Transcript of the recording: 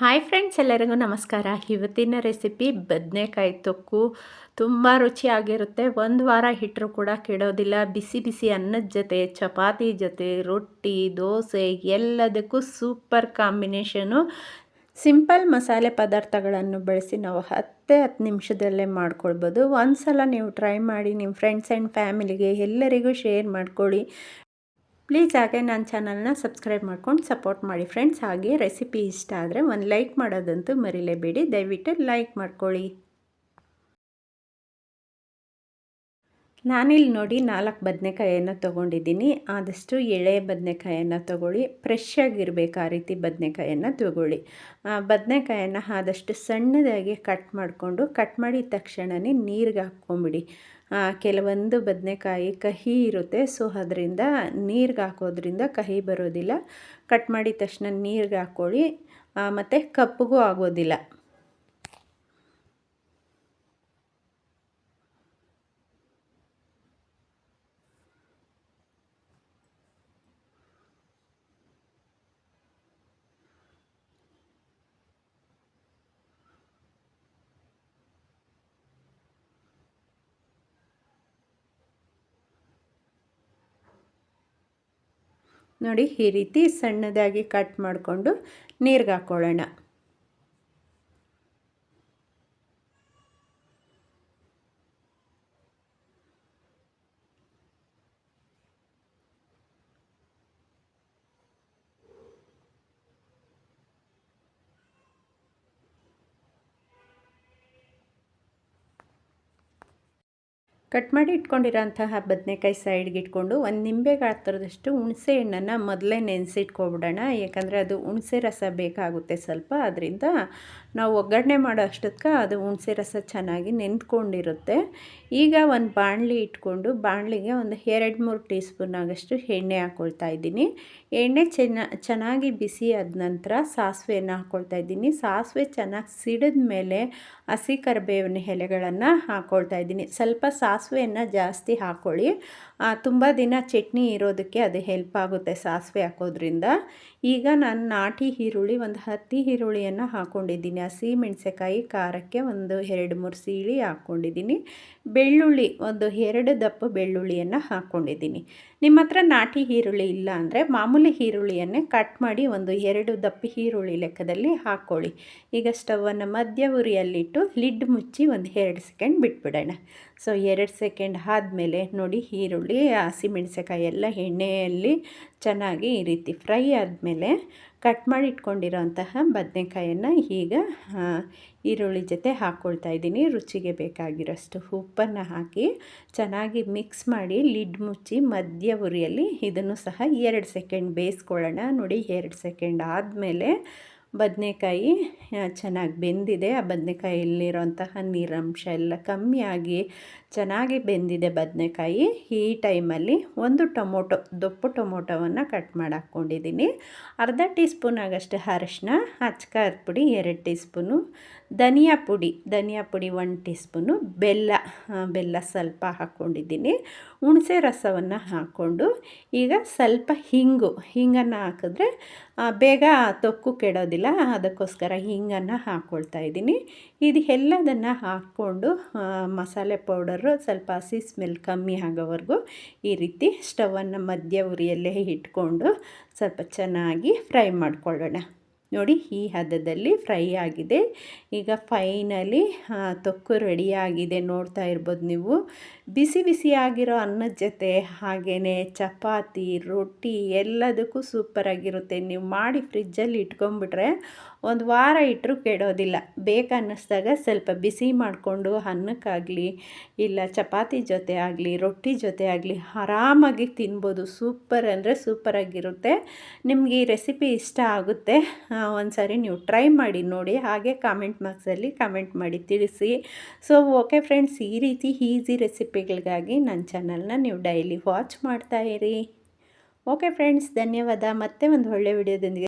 Hi friends ಎಲ್ಲರಿಗೂ ನಮಸ್ಕಾರ. ಇವತ್ತಿನ ರೆಸಿಪಿ ಬದನೆಕಾಯಿ ತೊಕ್ಕು. ತುಂಬ ರುಚಿಯಾಗಿರುತ್ತೆ. ಒಂದು ವಾರ ಹಿಟ್ಟರು ಕೂಡ ಕೆಡೋದಿಲ್ಲ. ಬಿಸಿ ಬಿಸಿ ಅನ್ನದ ಜೊತೆ, ಚಪಾತಿ ಜೊತೆ, ರೊಟ್ಟಿ, ದೋಸೆ ಎಲ್ಲದಕ್ಕೂ ಸೂಪರ್ ಕಾಂಬಿನೇಷನು ಸಿಂಪಲ್ ಮಸಾಲೆ ಪದಾರ್ಥಗಳನ್ನು ಬಳಸಿ ನಾವು ಹತ್ತೇ ಹತ್ತು ನಿಮಿಷದಲ್ಲೇ ಮಾಡ್ಕೊಳ್ಬೋದು. ಒಂದು ಸಲ ನೀವು ಟ್ರೈ ಮಾಡಿ ನಿಮ್ಮ ಫ್ರೆಂಡ್ಸ್ ಆ್ಯಂಡ್ ಫ್ಯಾಮಿಲಿಗೆ ಎಲ್ಲರಿಗೂ ಶೇರ್ ಮಾಡ್ಕೊಳ್ಳಿ. ಪ್ಲೀಸ್ ಹಾಗೆ ನನ್ನ ಚಾನಲ್ನ ಸಬ್ಸ್ಕ್ರೈಬ್ ಮಾಡ್ಕೊಂಡು ಸಪೋರ್ಟ್ ಮಾಡಿ ಫ್ರೆಂಡ್ಸ್. ಹಾಗೆ ರೆಸಿಪಿ ಇಷ್ಟ ಆದರೆ ಒಂದು ಲೈಕ್ ಮಾಡೋದಂತೂ ಮರಿಲೇಬೇಡಿ. ದಯವಿಟ್ಟು ಲೈಕ್ ಮಾಡ್ಕೊಳ್ಳಿ. ನಾನಿಲ್ಲಿ ನೋಡಿ ನಾಲ್ಕು ಬದನೆಕಾಯನ್ನು ತೊಗೊಂಡಿದ್ದೀನಿ. ಆದಷ್ಟು ಎಳೆ ಬದನೆಕಾಯನ್ನು ತೊಗೊಳ್ಳಿ. ಫ್ರೆಶ್ ಆಗಿರಬೇಕು ಆ ರೀತಿ ಬದನೆಕಾಯನ್ನು ತೊಗೊಳ್ಳಿ. ಬದನೆಕಾಯನ್ನು ಆದಷ್ಟು ಸಣ್ಣದಾಗಿ ಕಟ್ ಮಾಡಿಕೊಂಡು ಕಟ್ ಮಾಡಿದ ತಕ್ಷಣವೇ ನೀರಿಗೆ ಹಾಕ್ಕೊಂಬಿಡಿ. ಕೆಲವೊಂದು ಬದನೆಕಾಯಿ ಕಹಿ ಇರುತ್ತೆ. ಸೊ ಅದರಿಂದ ನೀರಿಗೆ ಹಾಕೋದ್ರಿಂದ ಕಹಿ ಬರೋದಿಲ್ಲ. ಕಟ್ ಮಾಡಿದ ತಕ್ಷಣ ನೀರಿಗೆ ಹಾಕ್ಕೊಳ್ಳಿ ಮತ್ತು ಕಪ್ಪಗೂ ಆಗೋದಿಲ್ಲ. ನೋಡಿ ಈ ರೀತಿ ಸಣ್ಣದಾಗಿ ಕಟ್ ಮಾಡಿಕೊಂಡು ನೀರಿಗೆ ಹಾಕ್ಕೊಳ್ಳೋಣ ಕಟ್ ಮಾಡಿ ಇಟ್ಕೊಂಡಿರೋಂತಹ ಬದನೆಕಾಯಿ ಸೈಡ್ಗೆ ಇಟ್ಕೊಂಡು ಒಂದು ನಿಂಬೆ ಗಾತ್ರದಷ್ಟು ಹುಣಸೆ ಹಣ್ಣನ್ನು ಮೊದಲೇ ನೆನೆಸಿಟ್ಕೊಬಿಡೋಣ. ಯಾಕಂದರೆ ಅದು ಹುಣಸೆ ರಸ ಬೇಕಾಗುತ್ತೆ ಸ್ವಲ್ಪ. ಅದರಿಂದ ನಾವು ಒಗ್ಗರಣೆ ಮಾಡೋ ಅಷ್ಟೊತ್ಗೆ ಅದು ಹುಣಸೆ ರಸ ಚೆನ್ನಾಗಿ ನೆಂದ್ಕೊಂಡಿರುತ್ತೆ ಈಗ ಒಂದು ಬಾಣಲಿ ಇಟ್ಕೊಂಡು ಬಾಣಲಿಗೆ ಒಂದು ಎರಡು ಮೂರು ಟೀ ಸ್ಪೂನ್ ಆಗಷ್ಟು ಎಣ್ಣೆ ಹಾಕ್ಕೊಳ್ತಾ ಇದ್ದೀನಿ. ಎಣ್ಣೆ ಚೆನ್ನ, ಚೆನ್ನಾಗಿ ಬಿಸಿ ಆದ ನಂತರ ಸಾಸಿವೆಯನ್ನು ಹಾಕ್ಕೊಳ್ತಾ ಇದ್ದೀನಿ. ಸಾಸಿವೆ ಚೆನ್ನಾಗಿ ಸಿಡಿದ ಮೇಲೆ ಹಸಿ ಕರಿಬೇವಿನ ಎಲೆಗಳನ್ನು ಹಾಕ್ಕೊಳ್ತಾ ಇದ್ದೀನಿ. ಸ್ವಲ್ಪ ಸಾಸಿವೆಯನ್ನು ಜಾಸ್ತಿ ಹಾಕ್ಕೊಳ್ಳಿ ತುಂಬ ದಿನ ಚಟ್ನಿ ಇರೋದಕ್ಕೆ ಅದು ಹೆಲ್ಪ್ ಆಗುತ್ತೆ ಸಾಸಿವೆ ಹಾಕೋದ್ರಿಂದ. ಈಗ ನಾನು ನಾಟಿ ಈರುಳ್ಳಿ, ಒಂದು ಹತ್ತಿ ಈರುಳ್ಳಿಯನ್ನು ಹಾಕ್ಕೊಂಡಿದ್ದೀನಿ ಹಸಿ ಮೆಣಸೆಕಾಯಿ ಖಾರಕ್ಕೆ ಒಂದು ಎರಡು ಮೂರು ಸೀಳಿ ಹಾಕ್ಕೊಂಡಿದ್ದೀನಿ ಬೆಳ್ಳುಳ್ಳಿ, ಒಂದು ಎರಡು ದಪ್ಪ ಬೆಳ್ಳುಳ್ಳಿಯನ್ನು ಹಾಕ್ಕೊಂಡಿದ್ದೀನಿ ನಿಮ್ಮ ಹತ್ರ ನಾಟಿ ಈರುಳ್ಳಿ ಇಲ್ಲ ಅಂದರೆ ಮಾಮೂಲಿ ಈರುಳ್ಳಿಯನ್ನೇ ಕಟ್ ಮಾಡಿ ಒಂದು ಎರಡು ದಪ್ಪ ಈರುಳ್ಳಿ ಲೆಕ್ಕದಲ್ಲಿ ಹಾಕ್ಕೊಳ್ಳಿ ಈಗ ಸ್ಟವನ್ನು ಮಧ್ಯ ಉರಿಯಲ್ಲಿಟ್ಟು ಲಿಡ್ ಮುಚ್ಚಿ ಒಂದು ಎರಡು ಸೆಕೆಂಡ್ ಬಿಟ್ಬಿಡೋಣ. ಸೊ ಎರಡು ಸೆಕೆಂಡ್ ಆದಮೇಲೆ ನೋಡಿ ಈರುಳ್ಳಿ ಹಸಿಮೆಣಸೆಕಾಯಿ ಎಲ್ಲ ಎಣ್ಣೆಯಲ್ಲಿ ಚೆನ್ನಾಗಿ ಈ ರೀತಿ ಫ್ರೈ ಆದಮೇಲೆ ಕಟ್ ಮಾಡಿ ಇಟ್ಕೊಂಡಿರೋಂತಹ ಬದನೆಕಾಯನ್ನು ಈಗ ಈರುಳ್ಳಿ ಜೊತೆ ಹಾಕ್ಕೊಳ್ತಾ ಇದ್ದೀನಿ. ರುಚಿಗೆ ಬೇಕಾಗಿರೋಷ್ಟು ಉಪ್ಪನ್ನು ಹಾಕಿ ಚೆನ್ನಾಗಿ ಮಿಕ್ಸ್ ಮಾಡಿ ಲಿಡ್ ಮುಚ್ಚಿ ಮಧ್ಯ ಉರಿಯಲ್ಲಿ ಇದನ್ನು ಸಹ ಎರಡು ಸೆಕೆಂಡ್ ಬೇಯಿಸ್ಕೊಳ್ಳೋಣ. ನೋಡಿ ಎರಡು ಸೆಕೆಂಡ್ ಆದಮೇಲೆ ಬದನೆಕಾಯಿ ಚೆನ್ನಾಗಿ ಬೆಂದಿದೆ. ಆ ಬದನೆಕಾಯಿಯಲ್ಲಿರೋಂತಹ ನೀರಂಶ ಎಲ್ಲ ಕಮ್ಮಿಯಾಗಿ ಚೆನ್ನಾಗಿ ಬೆಂದಿದೆ ಬದನೆಕಾಯಿ. ಈ ಟೈಮಲ್ಲಿ ಒಂದು ಟೊಮೊಟೊ, ದೊಪ್ಪು ಟೊಮೊಟೊವನ್ನು ಕಟ್ ಮಾಡಿ ಹಾಕ್ಕೊಂಡಿದ್ದೀನಿ. ಅರ್ಧ ಟೀ ಸ್ಪೂನ್ ಆಗಷ್ಟು ಅರಶಿನ ಹಚ್ಕಾದ ಪುಡಿ ಎರಡು ಟೀ ಸ್ಪೂನು ಧನಿಯಾ ಪುಡಿ ಧನಿಯಾ ಪುಡಿ ಒನ್ ಟೀ ಸ್ಪೂನು ಬೆಲ್ಲ ಬೆಲ್ಲ ಸ್ವಲ್ಪ ಹಾಕ್ಕೊಂಡಿದ್ದೀನಿ ಹುಣಸೆ ರಸವನ್ನು ಹಾಕ್ಕೊಂಡು ಈಗ ಸ್ವಲ್ಪ ಹಿಂಗು, ಹಿಂಗನ್ನು ಹಾಕಿದ್ರೆ ಬೇಗ ತೊಕ್ಕು ಕೆಡೋದಿಲ್ಲ, ಅದಕ್ಕೋಸ್ಕರ ಹಿಂಗನ್ನು ಹಾಕ್ಕೊಳ್ತಾ ಇದ್ದೀನಿ. ಇದು ಎಲ್ಲದನ್ನು ಹಾಕ್ಕೊಂಡು ಮಸಾಲೆ ಪೌಡರು ಸ್ವಲ್ಪ ಹಸಿ ಸ್ಮೆಲ್ ಕಮ್ಮಿ ಆಗೋವರೆಗೂ ಈ ರೀತಿ ಸ್ಟವನ್ನು ಮಧ್ಯ ಉರಿಯಲ್ಲೇ ಇಟ್ಕೊಂಡು ಸ್ವಲ್ಪ ಚೆನ್ನಾಗಿ ಫ್ರೈ ಮಾಡ್ಕೊಳ್ಳೋಣ. ನೋಡಿ ಈ ಹದದಲ್ಲಿ ಫ್ರೈ ಆಗಿದೆ. ಈಗ ಫೈನಲಿ ತೊಕ್ಕು ರೆಡಿಯಾಗಿದೆ ನೋಡ್ತಾ ಇರ್ಬೋದು ನೀವು. ಬಿಸಿ ಬಿಸಿಯಾಗಿರೋ ಅನ್ನದ ಜೊತೆ ಹಾಗೆಯೇ ಚಪಾತಿ, ರೊಟ್ಟಿ ಎಲ್ಲದಕ್ಕೂ ಸೂಪರಾಗಿರುತ್ತೆ ನೀವು ಮಾಡಿ ಫ್ರಿಜ್ಜಲ್ಲಿ ಇಟ್ಕೊಂಡ್ಬಿಟ್ರೆ ಒಂದು ವಾರ ಇಟ್ಟರೂ ಕೆಡೋದಿಲ್ಲ. ಬೇಕನ್ನಿಸ್ದಾಗ ಸ್ವಲ್ಪ ಬಿಸಿ ಮಾಡಿಕೊಂಡು ಅನ್ನಕ್ಕಾಗಲಿ, ಇಲ್ಲ ಚಪಾತಿ ಜೊತೆ ಆಗಲಿ, ರೊಟ್ಟಿ ಜೊತೆ ಆಗಲಿ ಆರಾಮಾಗಿ ತಿನ್ಬೋದು. ಸೂಪರ್ ಅಂದರೆ ಸೂಪರಾಗಿರುತ್ತೆ ನಿಮಗೆ ಈ ರೆಸಿಪಿ ಇಷ್ಟ ಆಗುತ್ತೆ ಒಂದು ನೀವು ಟ್ರೈ ಮಾಡಿ ನೋಡಿ. ಹಾಗೆ ಕಾಮೆಂಟ್ ಬಾಕ್ಸಲ್ಲಿ ಕಮೆಂಟ್ ಮಾಡಿ ತಿಳಿಸಿ. ಸೊ ಓಕೆ ಫ್ರೆಂಡ್ಸ್ ಈ ರೀತಿ ಈಸಿ ರೆಸಿಪಿಗಳಿಗಾಗಿ ನನ್ನ ಚಾನಲ್ನ ನೀವು ಡೈಲಿ ವಾಚ್ ಮಾಡ್ತಾಯಿರಿ ಓಕೆ ಫ್ರೆಂಡ್ಸ್ ಧನ್ಯವಾದ. ಮತ್ತೆ ಒಂದು ಒಳ್ಳೆ ವಿಡಿಯೋದೊಂದಿಗೆ